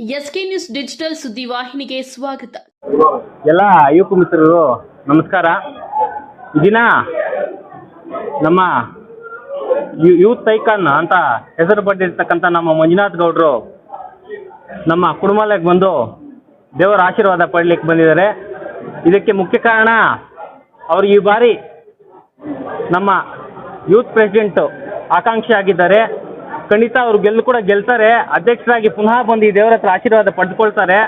SK news digital ಸುದ್ದಿವಾಹಿನಿಗೆ ಸ್ವಾಗತ. ಎಲ್ಲ ಯುವಕ ಮಿತ್ರರು, ನಮಸ್ಕಾರ. ದಿನ ನಮ್ಮ ಯೂತ್ ಐಕಾನ್ ಅಂತ ಹೆಸರು ಪಟ್ಟಿರ್ತಕ್ಕಂಥ ನಮ್ಮ ಮಂಜುನಾಥ್ ಗೌಡ್ರು ನಮ್ಮ ಕುಟುಂಬಕ್ಕೆ ಬಂದು ದೇವರ ಆಶೀರ್ವಾದ ಪಡಲಿಕ್ಕೆ ಬಂದಿದ್ದಾರೆ. ಇದಕ್ಕೆ ಮುಖ್ಯ ಕಾರಣ ಅವರು ಈ ಬಾರಿ ನಮ್ಮ ಯೂತ್ ಪ್ರೆಸಿಡೆಂಟ್ ಆಕಾಂಕ್ಷಿ ಆಗಿದ್ದಾರೆ. ಖಂಡಿತ ಅವರು ಗೆಲ್ಲು ಕೂಡ ಗೆಲ್ತಾರೆ. ಅಧ್ಯಕ್ಷರಾಗಿ ಪುನಃ ಬಂದು ಈ ದೇವರ ಹತ್ರ ಆಶೀರ್ವಾದ ಪಡೆದುಕೊಳ್ತಾರೆ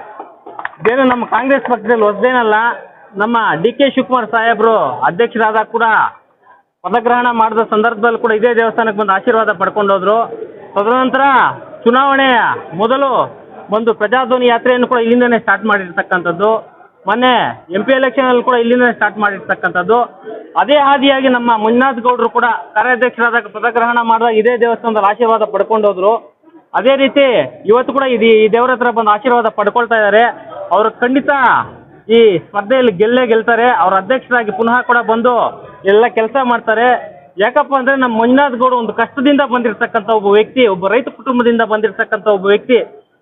ಇದೇನು ನಮ್ಮ ಕಾಂಗ್ರೆಸ್ ಪಕ್ಷದಲ್ಲಿ ಹೊಸದೇನಲ್ಲ, ನಮ್ಮ ಡಿ ಕೆ ಶಿವಕುಮಾರ್ ಸಾಹೇಬರು ಅಧ್ಯಕ್ಷರಾದಾಗ ಕೂಡ ಪದಗ್ರಹಣ ಮಾಡಿದ ಸಂದರ್ಭದಲ್ಲಿ ಕೂಡ ಇದೇ ದೇವಸ್ಥಾನಕ್ಕೆ ಬಂದು ಆಶೀರ್ವಾದ ಪಡ್ಕೊಂಡೋದ್ರು ತದನಂತರ ಚುನಾವಣೆಯ ಮೊದಲು ಒಂದು ಪ್ರಜಾಧ್ವನಿ ಯಾತ್ರೆಯನ್ನು ಕೂಡ ಇಲ್ಲಿಂದನೇ ಸ್ಟಾರ್ಟ್ ಮಾಡಿರ್ತಕ್ಕಂಥದ್ದು. ಮೊನ್ನೆ ಎಂ ಪಿ ಎಲೆಕ್ಷನಲ್ಲಿ ಕೂಡ ಇಲ್ಲಿಂದ ಸ್ಟಾರ್ಟ್ ಮಾಡಿರ್ತಕ್ಕಂಥದ್ದು. ಅದೇ ಹಾದಿಯಾಗಿ ನಮ್ಮ ಮಂಜುನಾಥ್ ಗೌಡರು ಕೂಡ ಕಾರ್ಯಾಧ್ಯಕ್ಷರಾದಾಗ ಪದಗ್ರಹಣ ಮಾಡಿದಾಗ ಇದೇ ದೇವಸ್ಥಾನದಲ್ಲಿ ಆಶೀರ್ವಾದ ಪಡ್ಕೊಂಡು ಹೋದ್ರು. ಅದೇ ರೀತಿ ಇವತ್ತು ಕೂಡ ಇದು ಈ ದೇವರ ಹತ್ರ ಬಂದು ಆಶೀರ್ವಾದ ಪಡ್ಕೊಳ್ತಾ ಇದ್ದಾರೆ ಅವರು ಖಂಡಿತ ಈ ಸ್ಪರ್ಧೆಯಲ್ಲಿ ಗೆಲ್ಲೇ ಗೆಲ್ತಾರೆ. ಅವ್ರ ಅಧ್ಯಕ್ಷರಾಗಿ ಪುನಃ ಕೂಡ ಬಂದು ಎಲ್ಲ ಕೆಲಸ ಮಾಡ್ತಾರೆ. ಯಾಕಪ್ಪ ಅಂದ್ರೆ ನಮ್ಮ ಮಂಜುನಾಥ್ ಗೌಡ ಒಂದು ಕಷ್ಟದಿಂದ ಬಂದಿರತಕ್ಕಂಥ ಒಬ್ಬ ವ್ಯಕ್ತಿ, ಒಬ್ಬ ರೈತ ಕುಟುಂಬದಿಂದ ಬಂದಿರತಕ್ಕಂಥ ಒಬ್ಬ ವ್ಯಕ್ತಿ,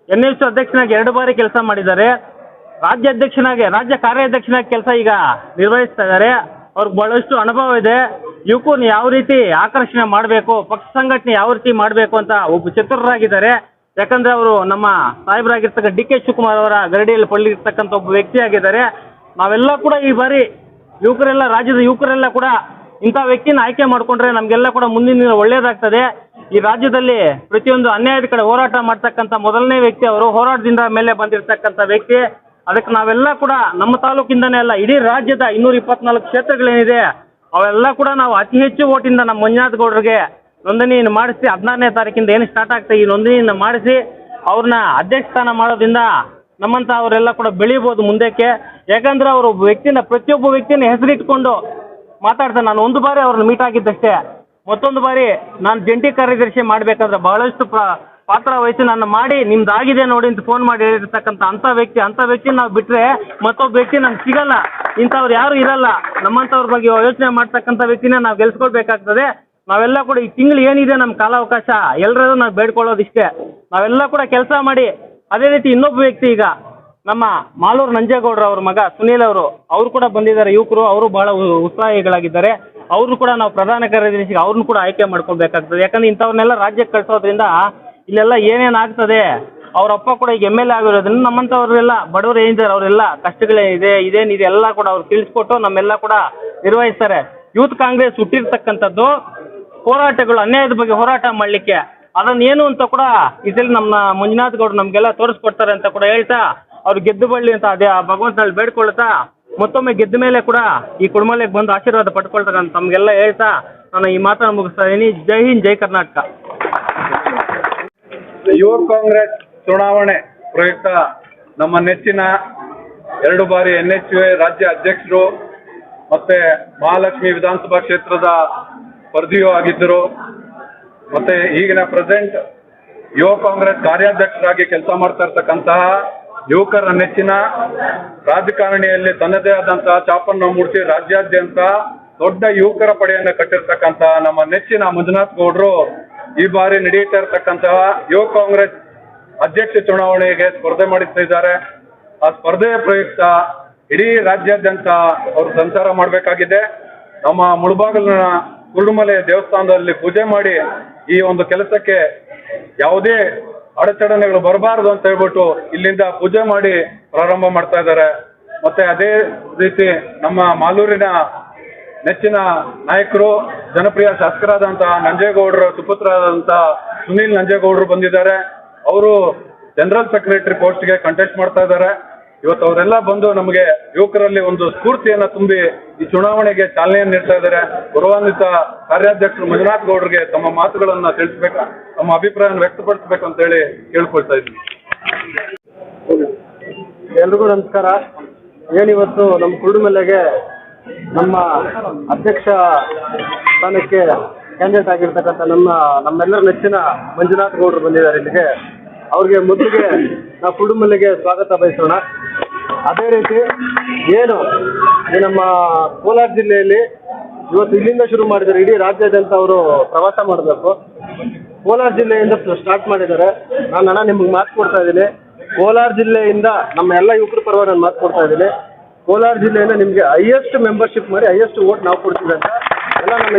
ಎನ್ ಎಲ್ ಸಿ ಅಧ್ಯಕ್ಷನಾಗಿ ಎರಡು ಬಾರಿ ಕೆಲಸ ಮಾಡಿದ್ದಾರೆ. ರಾಜ್ಯ ಅಧ್ಯಕ್ಷನಾಗಿ ರಾಜ್ಯ ಕಾರ್ಯಾಧ್ಯಕ್ಷನಾಗಿ ಕೆಲಸ ಈಗ ನಿರ್ವಹಿಸ್ತಾ ಇದ್ದಾರೆ. ಅವ್ರಿಗೆ ಬಹಳಷ್ಟು ಅನುಭವ ಇದೆ. ಯುವಕರನ್ನ ಯಾವ ರೀತಿ ಆಕರ್ಷಣೆ ಮಾಡಬೇಕು, ಪಕ್ಷ ಸಂಘಟನೆ ಯಾವ ರೀತಿ ಮಾಡಬೇಕು ಅಂತ ಒಬ್ಬ ಚತುರರಾಗಿದ್ದಾರೆ. ಯಾಕಂದ್ರೆ ಅವರು ನಮ್ಮ ಸಾಹೇಬರಾಗಿರ್ತಕ್ಕ ಡಿ ಕೆ ಶಿವಕುಮಾರ್ ಅವರ ಗರಡಿಯಲ್ಲಿ ಪಳ್ಳಿರ್ತಕ್ಕಂಥ ಒಬ್ಬ ವ್ಯಕ್ತಿ ಆಗಿದ್ದಾರೆ ನಾವೆಲ್ಲ ಕೂಡ ಈ ಬಾರಿ ಯುವಕರೆಲ್ಲ, ರಾಜ್ಯದ ಯುವಕರೆಲ್ಲ ಕೂಡ ಇಂಥ ವ್ಯಕ್ತಿನ ಆಯ್ಕೆ ಮಾಡಿಕೊಂಡ್ರೆ ನಮಗೆಲ್ಲ ಕೂಡ ಮುಂದಿನ ದಿನ ಒಳ್ಳೇದಾಗ್ತದೆ. ಈ ರಾಜ್ಯದಲ್ಲಿ ಪ್ರತಿಯೊಂದು ಅನ್ಯಾಯದ ಕಡೆ ಹೋರಾಟ ಮಾಡ್ತಕ್ಕಂಥ ಮೊದಲನೇ ವ್ಯಕ್ತಿ ಅವರು. ಹೋರಾಟದಿಂದ ಮೇಲೆ ಬಂದಿರತಕ್ಕಂಥ ವ್ಯಕ್ತಿ. ಅದಕ್ಕೆ ನಾವೆಲ್ಲ ಕೂಡ ನಮ್ಮ ತಾಲೂಕಿಂದನೇ ಅಲ್ಲ, ಇಡೀ ರಾಜ್ಯದ ಇನ್ನೂರ ಇಪ್ಪತ್ನಾಲ್ಕು ಕ್ಷೇತ್ರಗಳೇನಿದೆ, ಅವೆಲ್ಲ ಕೂಡ ನಾವು ಅತಿ ಹೆಚ್ಚು ಓಟಿಂದ ನಮ್ಮ ಮಂಜುನಾಥ್ ಗೌಡರಿಗೆ ನೋಂದಣಿಯನ್ನು ಮಾಡಿಸಿ, ಹದಿನಾರನೇ ತಾರೀಕಿಂದ ಏನು ಸ್ಟಾರ್ಟ್ ಆಗ್ತದೆ ಈ ನೋಂದಣಿಯನ್ನು ಮಾಡಿಸಿ, ಅವ್ರನ್ನ ಅಧ್ಯಕ್ಷ ಸ್ಥಾನ ಮಾಡೋದ್ರಿಂದ ನಮ್ಮಂಥ ಅವರೆಲ್ಲ ಕೂಡ ಬೆಳೀಬೋದು ಮುಂದಕ್ಕೆ. ಯಾಕಂದ್ರೆ ಅವರು ವ್ಯಕ್ತಿನ, ಪ್ರತಿಯೊಬ್ಬ ವ್ಯಕ್ತಿನ ಹೆಸರಿಟ್ಕೊಂಡು ಮಾತಾಡ್ತಾರೆ. ನಾನು ಒಂದು ಬಾರಿ ಅವ್ರನ್ನ ಮೀಟ್ ಆಗಿದ್ದಷ್ಟೇ. ಮತ್ತೊಂದು ಬಾರಿ ನಾನು ಜಂಟಿ ಕಾರ್ಯದರ್ಶಿ ಮಾಡಬೇಕಾದ್ರೆ ಬಹಳಷ್ಟು ಪ್ರ- ಪಾತ್ರ ವಹಿಸಿ ನನ್ನ ಮಾಡಿ ನಿಮ್ದಾಗಿದೆ ನೋಡಿ ಅಂತ ಫೋನ್ ಮಾಡಿ ಹೇಳಿರ್ತಕ್ಕಂಥ ಅಂಥ ವ್ಯಕ್ತಿ ಅಂಥ ವ್ಯಕ್ತಿ ನಾವು ಬಿಟ್ಟರೆ ಮತ್ತೊಬ್ಬ ವ್ಯಕ್ತಿ ನಮ್ಗೆ ಸಿಗಲ್ಲ. ಇಂಥವ್ರು ಯಾರು ಇರಲ್ಲ. ನಮ್ಮಂಥವ್ರ ಬಗ್ಗೆ ಯೋಚನೆ ಮಾಡ್ತಕ್ಕಂಥ ವ್ಯಕ್ತಿನೇ ನಾವು ಗೆಲ್ಸ್ಕೊಳ್ಬೇಕಾಗ್ತದೆ. ನಾವೆಲ್ಲ ಕೂಡ ಈ ತಿಂಗಳು ಏನಿದೆ ನಮ್ಮ ಕಾಲಾವಕಾಶ ಎಲ್ಲರೂ ನಾವು ಬೇಡ್ಕೊಳ್ಳೋದಿಷ್ಟೇ. ನಾವೆಲ್ಲ ಕೂಡ ಕೆಲಸ ಮಾಡಿ, ಅದೇ ರೀತಿ ಇನ್ನೊಬ್ಬ ವ್ಯಕ್ತಿ ಈಗ ನಮ್ಮ ಮಾಲೂರು ನಂಜೇಗೌಡರು ಅವ್ರ ಮಗ ಸುನೀಲ್ ಅವರು ಅವರು ಕೂಡ ಬಂದಿದ್ದಾರೆ. ಯುವಕರು, ಅವರು ಬಹಳ ಉತ್ಸಾಹಿಗಳಾಗಿದ್ದಾರೆ. ಅವರು ಕೂಡ ನಾವು ಪ್ರಧಾನ ಕಾರ್ಯದರ್ಶಿಗೆ ಅವ್ರನ್ನ ಕೂಡ ಆಯ್ಕೆ ಮಾಡ್ಕೊಳ್ಬೇಕಾಗ್ತದೆ. ಯಾಕಂದ್ರೆ ಇಂಥವ್ರನ್ನೆಲ್ಲ ರಾಜ್ಯಕ್ಕೆ ಕಳಿಸೋದ್ರಿಂದ ಇಲ್ಲೆಲ್ಲ ಏನೇನು ಆಗ್ತದೆ? ಅವ್ರ ಅಪ್ಪ ಕೂಡ ಈಗ ಎಂ ಎಲ್ ಎ ಆಗಿರೋದ್ರಿಂದ ನಮ್ಮಂಥವ್ರೆಲ್ಲ ಬಡವರು ಏನಿದ್ದಾರೆ ಅವರೆಲ್ಲ ಕಷ್ಟಗಳೇನಿದೆ ಇದೇನಿದೆ ಎಲ್ಲ ಕೂಡ ಅವ್ರು ತಿಳಿಸ್ಕೊಟ್ಟು ನಮ್ಮೆಲ್ಲ ಕೂಡ ನಿರ್ವಹಿಸ್ತಾರೆ. ಯೂತ್ ಕಾಂಗ್ರೆಸ್ ಹುಟ್ಟಿರ್ತಕ್ಕಂಥದ್ದು ಹೋರಾಟಗಳು, ಅನ್ಯಾಯದ ಬಗ್ಗೆ ಹೋರಾಟ ಮಾಡಲಿಕ್ಕೆ. ಅದನ್ನ ಏನು ಅಂತ ಕೂಡ ಇದರಲ್ಲಿ ನಮ್ಮ ಮಂಜುನಾಥ್ ಗೌಡ್ರು ನಮಗೆಲ್ಲ ತೋರಿಸ್ಕೊಡ್ತಾರೆ ಅಂತ ಕೂಡ ಹೇಳ್ತಾ, ಅವ್ರು ಗೆದ್ದು ಬಳ್ಳಿ ಅಂತ ಅದೇ ಆ ಭಗವಂತನಲ್ಲಿ ಬೇಡ್ಕೊಳ್ತಾ, ಮತ್ತೊಮ್ಮೆ ಗೆದ್ದ ಮೇಲೆ ಕೂಡ ಈ ಕುಡುಮಲೆಗೆ ಬಂದು ಆಶೀರ್ವಾದ ಪಡ್ಕೊಳ್ತಾರೆ ಅಂತ ತಮಗೆಲ್ಲ ಹೇಳ್ತಾ, ನಾನು ಈ ಮಾತನ್ನು ಮುಗಿಸ್ತಾ ಇದ್ದೀನಿ. ಜೈ ಹಿಂದ್, ಜೈ ಕರ್ನಾಟಕ. ಯುವ ಕಾಂಗ್ರೆಸ್ ಚುನಾವಣೆ ಪ್ರಯುಕ್ತ ನಮ್ಮ ನೆಚ್ಚಿನ ಎರಡು ಬಾರಿ ಎನ್ ಎಚ್ ಯು ರಾಜ್ಯ ಅಧ್ಯಕ್ಷರು ಮತ್ತೆ ಮಹಾಲಕ್ಷ್ಮಿ ವಿಧಾನಸಭಾ ಕ್ಷೇತ್ರದ ಸ್ಪರ್ಧಿಯೂ ಆಗಿದ್ದರು. ಮತ್ತೆ ಈಗಿನ ಪ್ರೆಸೆಂಟ್ ಯುವ ಕಾಂಗ್ರೆಸ್ ಕಾರ್ಯಾಧ್ಯಕ್ಷರಾಗಿ ಕೆಲಸ ಮಾಡ್ತಾ ಇರ್ತಕ್ಕಂತಹ ಯುವಕರ ನೆಚ್ಚಿನ ರಾಜಕಾರಣಿಯಲ್ಲಿ ತನ್ನದೇ ಆದಂತಹ ಚಾಪನ್ನು ಮೂಡಿಸಿ ರಾಜ್ಯಾದ್ಯಂತ ದೊಡ್ಡ ಯುವಕರ ಪಡೆಯನ್ನು ಕಟ್ಟಿರ್ತಕ್ಕಂತಹ ನಮ್ಮ ನೆಚ್ಚಿನ ಮಂಜುನಾಥ್ ಗೌಡ್ರು ಈ ಬಾರಿ ನಡೆಯುತ್ತಾ ಇರತಕ್ಕಂತಹ ಯುವ ಕಾಂಗ್ರೆಸ್ ಅಧ್ಯಕ್ಷ ಚುನಾವಣೆಗೆ ಸ್ಪರ್ಧೆ ಮಾಡಿಸ್ತಾ ಇದ್ದಾರೆ ಆ ಸ್ಪರ್ಧೆಯ ಪ್ರಯುಕ್ತ ಇಡೀ ರಾಜ್ಯಾದ್ಯಂತ ಅವರು ಸಂಚಾರ ಮಾಡಬೇಕಾಗಿದೆ. ನಮ್ಮ ಮುಳಬಾಗಲಿನ ಕುರುಡುಮಲೆ ದೇವಸ್ಥಾನದಲ್ಲಿ ಪೂಜೆ ಮಾಡಿ ಈ ಒಂದು ಕೆಲಸಕ್ಕೆ ಯಾವುದೇ ಅಡಚಣೆಗಳು ಬರಬಾರದು ಅಂತ ಹೇಳ್ಬಿಟ್ಟು ಇಲ್ಲಿಂದ ಪೂಜೆ ಮಾಡಿ ಪ್ರಾರಂಭ ಮಾಡ್ತಾ ಇದ್ದಾರೆ. ಮತ್ತೆ ಅದೇ ರೀತಿ ನಮ್ಮ ಮಾಲೂರಿನ ನೆಚ್ಚಿನ ನಾಯಕರು, ಜನಪ್ರಿಯ ಶಾಸಕರಾದಂತಹ ನಂಜೇಗೌಡರ ಸುಪುತ್ರರಾದಂತಹ ಸುನೀಲ್ ನಂಜೇಗೌಡರು ಬಂದಿದ್ದಾರೆ. ಅವರು ಜನರಲ್ ಸೆಕ್ರೆಟರಿ ಪೋಸ್ಟ್ಗೆ ಕಂಟೆಸ್ಟ್ ಮಾಡ್ತಾ ಇದ್ದಾರೆ. ಇವತ್ತು ಅವರೆಲ್ಲ ಬಂದು ನಮಗೆ ಯುವಕರಲ್ಲಿ ಒಂದು ಸ್ಫೂರ್ತಿಯನ್ನ ತುಂಬಿ ಈ ಚುನಾವಣೆಗೆ ಚಾಲನೆಯನ್ನು ನೀಡ್ತಾ ಇದ್ದಾರೆ. ಗೌರವಾನ್ವಿತ ಕಾರ್ಯಾಧ್ಯಕ್ಷರು ಮಂಜುನಾಥ್ ಗೌಡರಿಗೆ ತಮ್ಮ ಮಾತುಗಳನ್ನ ತಿಳಿಸ್ಬೇಕು, ತಮ್ಮ ಅಭಿಪ್ರಾಯವನ್ನು ವ್ಯಕ್ತಪಡಿಸಬೇಕು ಅಂತ ಹೇಳಿ ಕೇಳ್ಕೊಳ್ತಾ ಇದ್ದೀನಿ. ಎಲ್ರಿಗೂ ನಮಸ್ಕಾರ. ಏನಿವತ್ತು ನಮ್ಮ ಕುರುಡುಮಲೆಗೆ ನಮ್ಮ ಅಧ್ಯಕ್ಷ ಸ್ಥಾನಕ್ಕೆ ಕ್ಯಾಂಡಿಡೇಟ್ ಆಗಿರ್ತಕ್ಕಂಥ ನಮ್ಮ, ನಮ್ಮೆಲ್ಲರ ನೆಚ್ಚಿನ ಮಂಜುನಾಥ್ ಗೌಡರು ಬಂದಿದ್ದಾರೆ ಇಲ್ಲಿಗೆ. ಅವ್ರಿಗೆ ಮೊದಲಿಗೆ ನಾವು ಕುಡುಂಬಲಿಗೆ ಸ್ವಾಗತ ಬಯಸೋಣ. ಅದೇ ರೀತಿ ಏನು ನಮ್ಮ ಕೋಲಾರ ಜಿಲ್ಲೆಯಲ್ಲಿ ಇವತ್ತು ಇಲ್ಲಿಂದ ಶುರು ಮಾಡಿದ್ದಾರೆ. ಇಡೀ ರಾಜ್ಯಾದ್ಯಂತ ಅವರು ಪ್ರವಾಸ ಮಾಡಬೇಕು. ಕೋಲಾರ ಜಿಲ್ಲೆಯಿಂದ ಸ್ಟಾರ್ಟ್ ಮಾಡಿದ್ದಾರೆ. ನಾನು ಅಣ್ಣ ನಿಮ್ಗೆ ಮಾತು ಕೊಡ್ತಾ ಇದ್ದೀನಿ. ಕೋಲಾರ ಜಿಲ್ಲೆಯಿಂದ ನಮ್ಮ ಎಲ್ಲ ಯುವಕರ ಪರವಾಗಿ ನಾನು ಮಾತು ಕೊಡ್ತಾ ಇದ್ದೀನಿ. ಕೋಲಾರ ಜಿಲ್ಲೆಯಿಂದ ನಿಮಗೆ ಹೈಯೆಸ್ಟ್ ಮೆಂಬರ್ಶಿಪ್ ಮಾಡಿ ಹೈಯೆಸ್ಟ್ ವೋಟ್ ನಾವು ಕೊಡ್ತೀವಿ ಅಂತ ಎಲ್ಲ ನಮ್ಮ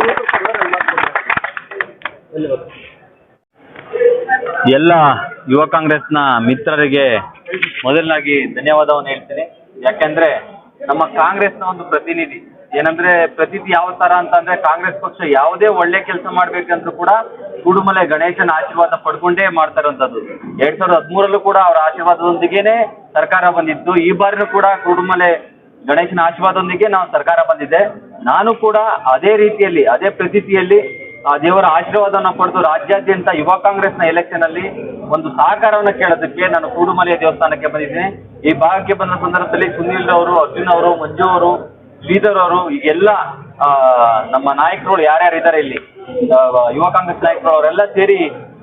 ಎಲ್ಲ ಯುವ ಕಾಂಗ್ರೆಸ್ನ ಮಿತ್ರರಿಗೆ ಮೊದಲನಾಗಿ ಧನ್ಯವಾದವನ್ನು ಹೇಳ್ತೀನಿ. ಯಾಕೆಂದ್ರೆ ನಮ್ಮ ಕಾಂಗ್ರೆಸ್ನ ಒಂದು ಪ್ರತಿನಿಧಿ, ಏನಂದ್ರೆ ಪ್ರತಿನಿಧಿ ಯಾವ ತರ ಅಂತಂದ್ರೆ ಕಾಂಗ್ರೆಸ್ ಪಕ್ಷ ಯಾವುದೇ ಒಳ್ಳೆ ಕೆಲಸ ಮಾಡ್ಬೇಕಂದ್ರೂ ಕೂಡ ಕುಡುಮಲೆ ಗಣೇಶನ ಆಶೀರ್ವಾದ ಪಡ್ಕೊಂಡೇ ಮಾಡ್ತಾರಂತದ್ದು. ಎರಡ್ ಸಾವಿರದ ಹದಿಮೂರಲ್ಲೂ ಕೂಡ ಅವರ ಆಶೀರ್ವಾದದೊಂದಿಗೆನೆ ಸರ್ಕಾರ ಬಂದಿತ್ತು. ಈ ಬಾರಿನೂ ಕೂಡ ಕುಡುಮಲೆ ಗಣೇಶನ ಆಶೀರ್ವಾದದೊಂದಿಗೆ ನಾವು ಸರ್ಕಾರ ಬಂದಿದೆ. ನಾನು ಕೂಡ ಅದೇ ರೀತಿಯಲ್ಲಿ ಅದೇ ಪ್ರತೀತಿಯಲ್ಲಿ ಆ ದೇವರ ಆಶೀರ್ವಾದವನ್ನು ಪಡೆದು ರಾಜ್ಯಾದ್ಯಂತ ಯುವ ಕಾಂಗ್ರೆಸ್ನ ಎಲೆಕ್ಷನ್ ಅಲ್ಲಿ ಒಂದು ಸಹಕಾರವನ್ನು ಕೇಳೋದಕ್ಕೆ ನಾನು ಕೂಡುಮಲೆಯ ದೇವಸ್ಥಾನಕ್ಕೆ ಬಂದಿದ್ದೇನೆ. ಈ ಭಾಗಕ್ಕೆ ಬಂದ ಸಂದರ್ಭದಲ್ಲಿ ಸುನೀಲ್ ಅವರು ಅರ್ಜುನ್ ಅವರು ಮಂಜು ಅವರು ಶ್ರೀಧರ್ ಅವರು ಆ, ನಮ್ಮ ನಾಯಕರು ಯಾರ್ಯಾರು ಇದ್ದಾರೆ ಇಲ್ಲಿ ಯುವ ಕಾಂಗ್ರೆಸ್ ನಾಯಕರು ಅವರೆಲ್ಲ ಸೇರಿ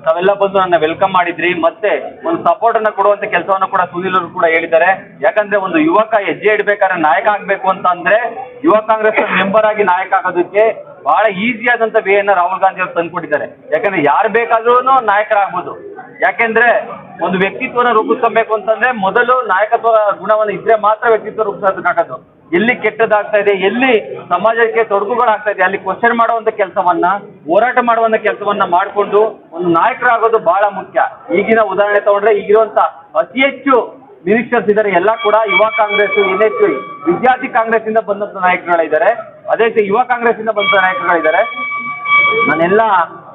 ತಾವೆಲ್ಲ ಬಂದು ನನ್ನ ವೆಲ್ಕಮ್ ಮಾಡಿದ್ರಿ, ಮತ್ತೆ ಒಂದು ಸಪೋರ್ಟ್ ಅನ್ನ ಕೊಡುವಂತ ಕೆಲಸವನ್ನು ಕೂಡ ಸುನೀಲ್ ಅವರು ಕೂಡ ಹೇಳಿದ್ದಾರೆ. ಯಾಕಂದ್ರೆ ಒಂದು ಯುವಕ ಹೆಜ್ಜೆ ಇಡ್ಬೇಕಾದ್ರೆ ನಾಯಕ ಆಗ್ಬೇಕು ಅಂತ ಅಂದ್ರೆ ಯುವ ಕಾಂಗ್ರೆಸ್ ಮೆಂಬರ್ ಆಗಿ ನಾಯಕ ಆಗೋದಕ್ಕೆ ಬಹಳ ಈಸಿ ಆದಂತ ವೇಯನ್ನ ರಾಹುಲ್ ಗಾಂಧಿ ಅವರು ತಂದ್ಕೊಟ್ಟಿದ್ದಾರೆ. ಯಾಕಂದ್ರೆ ಯಾರು ಬೇಕಾದ್ರೂ ನಾಯಕರಾಗ್ಬೋದು. ಯಾಕೆಂದ್ರೆ ಒಂದು ವ್ಯಕ್ತಿತ್ವನ ರೂಪಿಸ್ಕೊಬೇಕು ಅಂತಂದ್ರೆ ಮೊದಲು ನಾಯಕತ್ವ ಗುಣವನ್ನು ಇದ್ರೆ ಮಾತ್ರ ವ್ಯಕ್ತಿತ್ವ ರೂಪಿಸೋದಕ್ಕಾಗೋದು. ಎಲ್ಲಿ ಕೆಟ್ಟದಾಗ್ತಾ ಇದೆ, ಎಲ್ಲಿ ಸಮಾಜಕ್ಕೆ ತೊಡಕುಗಳಾಗ್ತಾ ಇದೆ, ಅಲ್ಲಿ ಕ್ವಶನ್ ಮಾಡುವಂತ ಕೆಲಸವನ್ನ, ಹೋರಾಟ ಮಾಡುವಂತ ಕೆಲಸವನ್ನ ಮಾಡಿಕೊಂಡು ಒಂದು ನಾಯಕರಾಗೋದು ಬಹಳ ಮುಖ್ಯ. ಈಗಿನ ಉದಾಹರಣೆ ತಗೊಂಡ್ರೆ ಈಗಿರುವಂತ ಅತಿ ಹೆಚ್ಚು ಮಿನಿಸ್ಟರ್ಸ್ ಇದ್ದಾರೆ ಎಲ್ಲ ಕೂಡ ಯುವ ಕಾಂಗ್ರೆಸ್ ಎನ್ ಎಚ್ ವಿದ್ಯಾರ್ಥಿ ಕಾಂಗ್ರೆಸ್ ಇಂದ ಬಂದಂತ ನಾಯಕರುಗಳಿದ್ದಾರೆ. ಅದೇ ರೀತಿ ಯುವ ಕಾಂಗ್ರೆಸ್ ಇಂದ ಬಂದಂತ ನಾಯಕರುಗಳಿದ್ದಾರೆ. ನಾನೆಲ್ಲ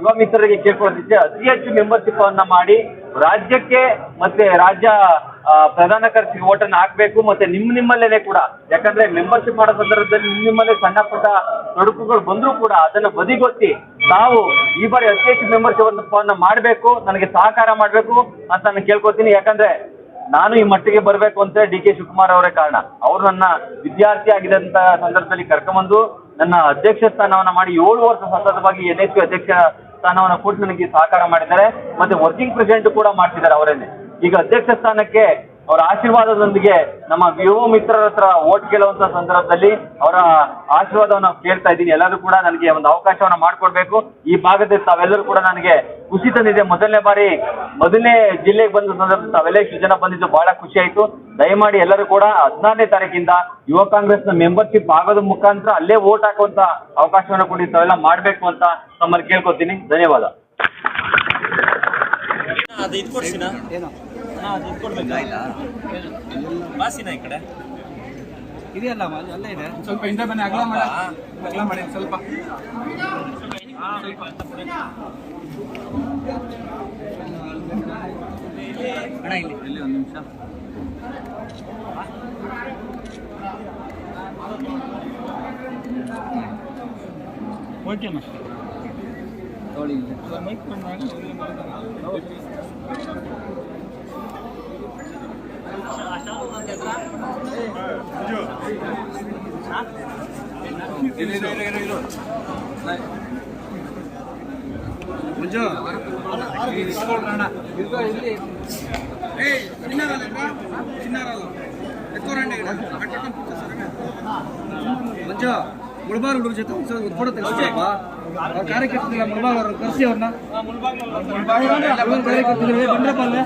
ಯುವ ಮಿತ್ರರಿಗೆ ಕೇಳ್ಕೊಳ್ತಿದ್ದೆ. ಅತಿ ಹೆಚ್ಚು ಮೆಂಬರ್ಶಿಪ್ ಅನ್ನ ಮಾಡಿ ರಾಜ್ಯಕ್ಕೆ ಮತ್ತೆ ರಾಜ್ಯ ಪ್ರಧಾನ ಖರ್ಚಿಗೆ ಓಟನ್ನು ಹಾಕ್ಬೇಕು ಮತ್ತೆ ನಿಮ್ ನಿಮ್ಮಲ್ಲೇನೆ ಕೂಡ. ಯಾಕಂದ್ರೆ ಮೆಂಬರ್ಶಿಪ್ ಮಾಡೋ ಸಂದರ್ಭದಲ್ಲಿ ನಿಮ್ ನಿಮ್ಮಲ್ಲೇ ಸಣ್ಣ ಪುಟ್ಟ ತೊಡಕುಗಳು ಬಂದರೂ ಕೂಡ ಅದನ್ನ ಬದಿಗೊತ್ತಿ ತಾವು ಈ ಬಾರಿ ಅತಿ ಹೆಚ್ಚು ಮೆಂಬರ್ಶಿಪ್ ಅನ್ನ ಮಾಡಬೇಕು, ನನಗೆ ಸಹಕಾರ ಮಾಡಬೇಕು ಅಂತ ನಾನು ಕೇಳ್ಕೊತೀನಿ ಯಾಕಂದ್ರೆ ನಾನು ಈ ಮಟ್ಟಿಗೆ ಬರಬೇಕು ಅಂತ ಡಿ ಕೆ ಶಿವಕುಮಾರ್ ಅವರೇ ಕಾರಣ. ಅವರು ನನ್ನ ವಿದ್ಯಾರ್ಥಿ ಆಗಿದಂತ ಸಂದರ್ಭದಲ್ಲಿ ಕರ್ಕೊಂಬಂದು ನನ್ನ ಅಧ್ಯಕ್ಷ ಸ್ಥಾನವನ್ನ ಮಾಡಿ ಏಳು ವರ್ಷ ಸತತವಾಗಿ ಎನ್ ಎಚ್ ಅಧ್ಯಕ್ಷ ಸ್ಥಾನವನ್ನ ಕೊಟ್ಟು ನನಗೆ ಸಹಕಾರ ಮಾಡಿದ್ದಾರೆ. ಮತ್ತೆ ವರ್ಕಿಂಗ್ ಪ್ರೆಸಿಡೆಂಟ್ ಕೂಡ ಮಾಡ್ತಿದ್ದಾರೆ ಅವರೇನೆ. ಈಗ ಅಧ್ಯಕ್ಷ ಸ್ಥಾನಕ್ಕೆ ಅವರ ಆಶೀರ್ವಾದದೊಂದಿಗೆ ನಮ್ಮ ಯುವ ಮಿತ್ರರ ಹತ್ರ ಓಟ್ ಕೇಳುವಂತ ಸಂದರ್ಭದಲ್ಲಿ ಅವರ ಆಶೀರ್ವಾದವನ್ನು ಕೇಳ್ತಾ ಇದ್ದೀನಿ. ಎಲ್ಲರೂ ಕೂಡ ನನಗೆ ಒಂದು ಅವಕಾಶವನ್ನ ಮಾಡಿಕೊಡ್ಬೇಕು. ಈ ಭಾಗದ ತಾವೆಲ್ಲರೂ ಕೂಡ ನನಗೆ ಖುಷಿ ತಂದಿದೆ. ಮೊದಲನೇ ಬಾರಿ ಮೊದಲನೇ ಜಿಲ್ಲೆಗೆ ಬಂದ ಸಂದರ್ಭದಲ್ಲಿ ತಾವೆಲ್ಲ ಇಷ್ಟು ಜನ ಬಂದಿದ್ದು ಬಹಳ ಖುಷಿ ಆಯ್ತು. ದಯಮಾಡಿ ಎಲ್ಲರೂ ಕೂಡ ಹದಿನಾರನೇ ತಾರೀಕಿಂದ ಯುವ ಕಾಂಗ್ರೆಸ್ನ ಮೆಂಬರ್ಶಿಪ್ ಆಗೋದ ಮುಖಾಂತರ ಅಲ್ಲೇ ಓಟ್ ಹಾಕುವಂತ ಅವಕಾಶವನ್ನು ಕೊಡಿ ತಾವೆಲ್ಲ ಮಾಡಬೇಕು ಅಂತ ತಮ್ಮಲ್ಲಿ ಕೇಳ್ಕೊತೀನಿ. ಧನ್ಯವಾದ. ಬಾಸಿನ ಈ ಕಡೆ? ಇದೆಯಲ್ಲ ಅಲ್ಲೇ ಇದೆ. ಸ್ವಲ್ಪ ಹಿಂದೆ ಬನ್ನಿ ಅಗಲ ಮಾಡಿ. ಅಗಲ ಮಾಡಿ ಸ್ವಲ್ಪ. ಅಣ್ಣ ಇಲ್ಲಿ. ಇಲ್ಲಿ ಒಂದು ನಿಮಿಷ. ಓಕೆ ನೋಡಿ ಮೈಕ್ ಮಂಜು ಮಂಜು ಮುಳಬಾರ್ ಹುಡುಗರ ಜೊತೆ ಅವ್ರ ಮುಳಬಾರ್ ಅವ್ರನ್ನ ಕರ್ಸಿ ಅವ್ರನ್ನ ಕಾರ್ಯಕರ್ತರಿಗೆ ಕಾರ್ಯಕರ್ತರು ಬಂದ್ರೆ